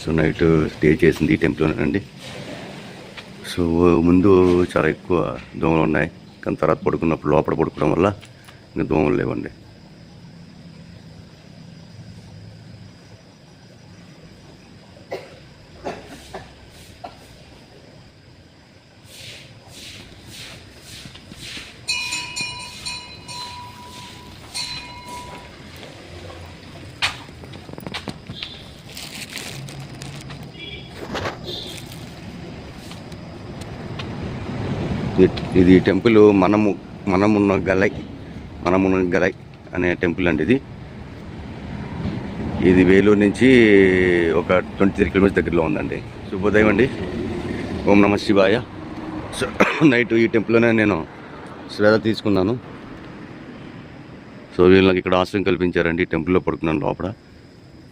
So night stay చేసింది ఈ టెంపుల్లోనండి so ముందు చాలా ఎక్కువ దోమలు ఉన్నాయి. కానీ తర్వాత పడుకున్నప్పుడు లోపల పడుకోవడం వల్ల ఇంకా దోమలు లేవండి. ఇది- టెంపుల్ మనము మనమున్న గలై మనమున్న గలై అనే టెంపుల్ అండి ఇది. ఇది వేలూరు నుంచి ఒక ట్వంటీ త్రీ కిలోమీటర్స్ దగ్గరలో ఉందండి. శుభోదయం అండి. ఓం నమ శివాయ. సో నైట్ ఈ టెంపుల్లోనే నేను శ్రద్ధ తీసుకున్నాను. సో వీళ్ళు నాకు ఇక్కడ ఆశ్రయం కల్పించారండి. టెంపుల్లో పడుకున్నాను లోపల.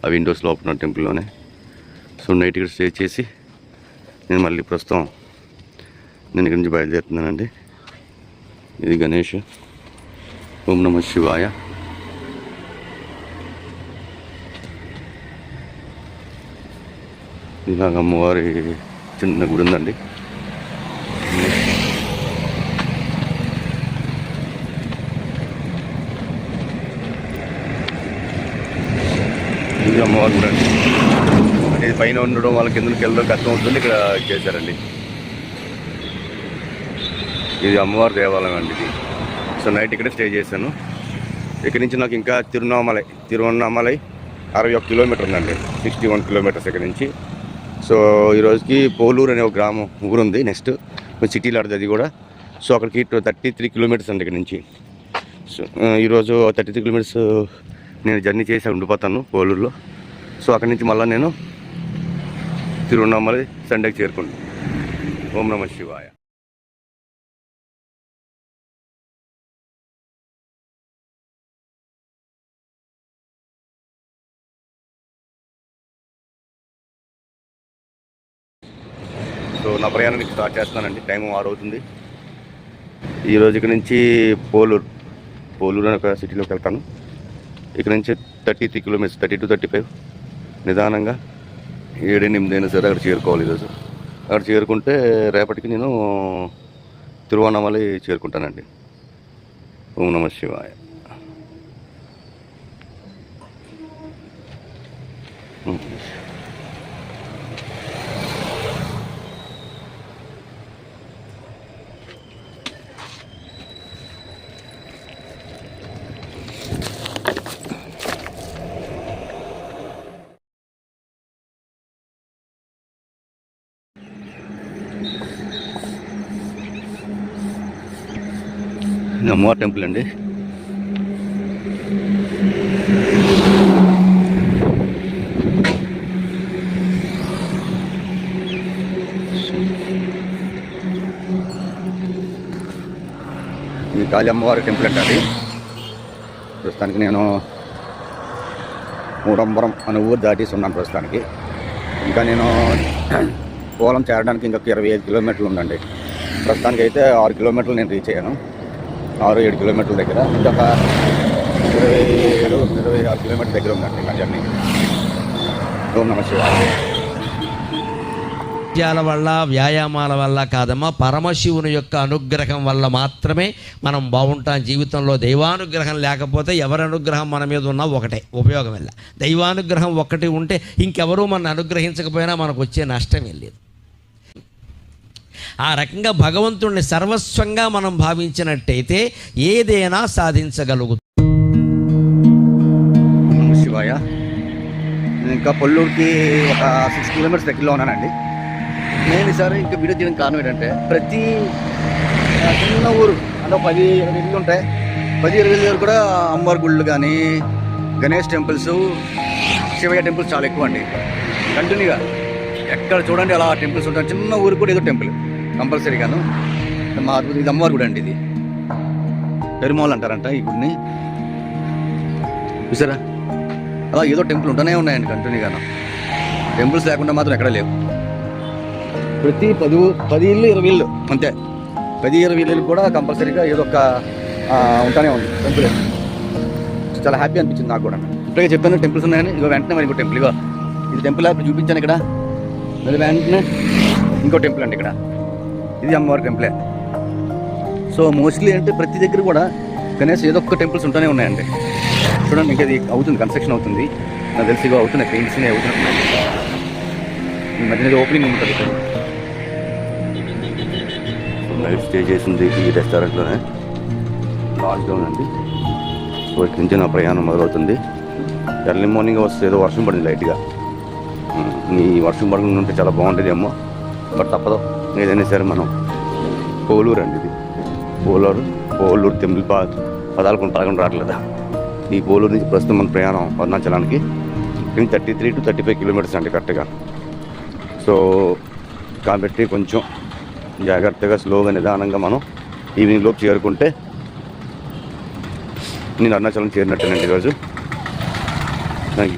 ఆ విండోస్ లోపల టెంపుల్లోనే. సో నైట్ ఇక్కడ స్టే చేసి నేను మళ్ళీ ప్రస్తుతం నేను ఇక్కడి నుంచి బయలుదేరుతున్నానండి. ఇది గణేష్. ఓం నమ శివాయ. ఇలాగ అమ్మవారి చిన్న గుడి ఉందండి. ఇది అమ్మవారి గుడి అండి ఇది పైన ఉండడం వాళ్ళ కిందకి వెళ్ళడం కష్టం అవుతుంది ఇక్కడ చేశారండి. ఇది అమ్మవారి దేవాలయం అండి ఇది. సో నైట్ ఇక్కడ స్టే చేశాను. ఇక్కడి నుంచి నాకు ఇంకా తిరువన్నామలై తిరువన్నామలై అరవై ఒక కిలోమీటర్ ఉందండి. సిక్స్టీ వన్ కిలోమీటర్స్ ఇక్కడ నుంచి. సో ఈ రోజుకి పోలూరు అనే ఒక గ్రామం ఊరుంది నెక్స్ట్. సిటీలో ఆడుతుంది అది కూడా. సో అక్కడికి థర్టీ త్రీ కిలోమీటర్స్ అండి ఇక్కడ నుంచి. సో ఈరోజు థర్టీ త్రీ కిలోమీటర్స్ నేను జర్నీ చేసి ఉండిపోతాను పోలూరులో. సో అక్కడి నుంచి మళ్ళీ నేను తిరువన్నామలై సండేకి చేరుకుంటాను. ఓం నమ శివాయ. సో నా ప్రయాణానికి స్టార్ట్ చేస్తున్నానండి. టైం ఆరు అవుతుంది ఈ రోజు ఇక్కడ నుంచి పోలూరు పోలూరు అనే ఒక సిటీలోకి వెళ్తాను. ఇక్కడ నుంచి thirty three kilometres thirty two thirty five నిదానంగా ఏడు ఎనిమిది అయినా సరే అక్కడ చేరుకోవాలి ఈరోజు. అక్కడ చేరుకుంటే రేపటికి నేను తిరువణమలై చేరుకుంటానండి. ఓం నమ శివాయ. అమ్మవారి టెంపుల్ అండి. ఈ కాళీ అమ్మవారి టెంపుల్ అండి అది. ప్రస్తుతానికి నేను మూడంబరం అనే ఊరు దాటేసి ఉన్నాను ప్రస్తుతానికి. ఇంకా నేను పోలం చేరడానికి ఇంకొక ఇరవై ఐదు కిలోమీటర్లు ఉందండి. ప్రస్తుతానికి అయితే ఆరు కిలోమీటర్లు నేను రీచ్ అయ్యాను. ఆరు ఏడు కిలోమీటర్ల దగ్గర ఇంకొక ఇరవై ఏడు ఇరవై ఆరు కిలోమీటర్ల దగ్గర ఉందండి నా జర్నీ. ఓం నమ నృత్యాల వల్ల వ్యాయామాల వల్ల కాదమ్మా పరమశివుని యొక్క అనుగ్రహం వల్ల మాత్రమే మనం బాగుంటాం జీవితంలో. దైవానుగ్రహం లేకపోతే ఎవరి అనుగ్రహం మన మీద ఉన్నా ఒకటే ఉపయోగం వెళ్ళ దైవానుగ్రహం ఒకటి ఉంటే ఇంకెవరూ మన అనుగ్రహించకపోయినా మనకు వచ్చే నష్టమే లేదు. ఆ రకంగా భగవంతుణ్ణి సర్వస్వంగా మనం భావించినట్టయితే ఏదైనా సాధించగలుగుతాం. శివయ్య శివాయ. ఇంకా పొల్లూరుకి ఒక సిక్స్ కిలోమీటర్స్ దగ్గరలో ఉన్నానండి. నేను ఈసారి ఇంకా వీడియో తీయడం కారణం ఏంటంటే ప్రతి చిన్న ఊరు అంటే పది ఇరవై ఇళ్ళు ఉంటాయి. పది ఇరవై దగ్గర కూడా అమ్మవారి గుళ్ళు కానీ గణేష్ టెంపుల్స్ శివయ్య టెంపుల్స్ చాలా ఎక్కువ అండి కంటిన్యూగా ఎక్కడ చూడండి అలా టెంపుల్స్ ఉంటాయి. చిన్న ఊరు కూడా ఏదో టెంపుల్ కంపల్సరీగాను మా అద్భుతం ఇది అమ్మవారి గుడి అండి ఇది. పెరుమాల్ అంటారంట ఈ గుడిని. చూసారా? అలా ఏదో టెంపుల్ ఉంటూనే ఉన్నాయండి కంటిన్యూగాను టెంపుల్స్ లేకుండా మాత్రం ఎక్కడ లేవు. ప్రతి పది పది ఇల్లు ఇరవై ఇల్లు అంతే. పది ఇరవై ఇళ్ళు కూడా కంపల్సరీగా ఏదో ఒక ఉంటానే ఉంది టెంపుల్. చాలా హ్యాపీ అనిపించింది నాకు కూడా. ఇప్పుడే చెప్పాను టెంపుల్స్ ఉన్నాయని. ఇగో వెంటనే మరి ఇంకో టెంపుల్ ఇగో ఇది టెంపుల్ చూపించాను ఇక్కడ. మరి వెంటనే ఇంకో టెంపుల్ అండి ఇక్కడ. ఇది అమ్మవారి టెంపులే. సో మోస్ట్లీ అంటే ప్రతి దగ్గర కూడా కనీసం ఏదో ఒక్క టెంపుల్స్ ఉంటూనే ఉన్నాయండి. చూడండి ఇంకా ఇది అవుతుంది కన్స్ట్రక్షన్ అవుతుంది. నాకు తెలిసి ఇగో అవుతున్నాయి పెయింట్స్ అవుతున్నాయి. ఈ మధ్యన ఓపెనింగ్ ఉంటుంది. నైట్ స్టే చేసింది ఈ రెస్టారెంట్లోనే. లాడ్జ్లో అండి సో ఇక్కడి నుంచి నా ప్రయాణం మొదలవుతుంది. ఎర్లీ మార్నింగ్ వస్తే ఏదో వర్షం పడింది లైట్గా. ఈ వర్షం పడకుండా ఉంటే చాలా బాగుంటుందేమో బట్ తప్పదు. ఏదైనా సరే మనం పోలూరు అండి ఇది. పోలూరు పోలూరు తెంపుల్ పా పదాలు పదకొండు రావట్లేదా? ఈ పోలూరు నుంచి ప్రస్తుతం మన ప్రయాణం అరుణాచలానికి thirty three to thirty five kilometres అండి కరెక్ట్గా. సో కాబట్టి కొంచెం జాగ్రత్తగా స్లోగా నిదానంగా మనం ఈవినింగ్ లోపు చేరుకుంటే నేను అరుణాచలం చేరినట్టేనండి ఈరోజు.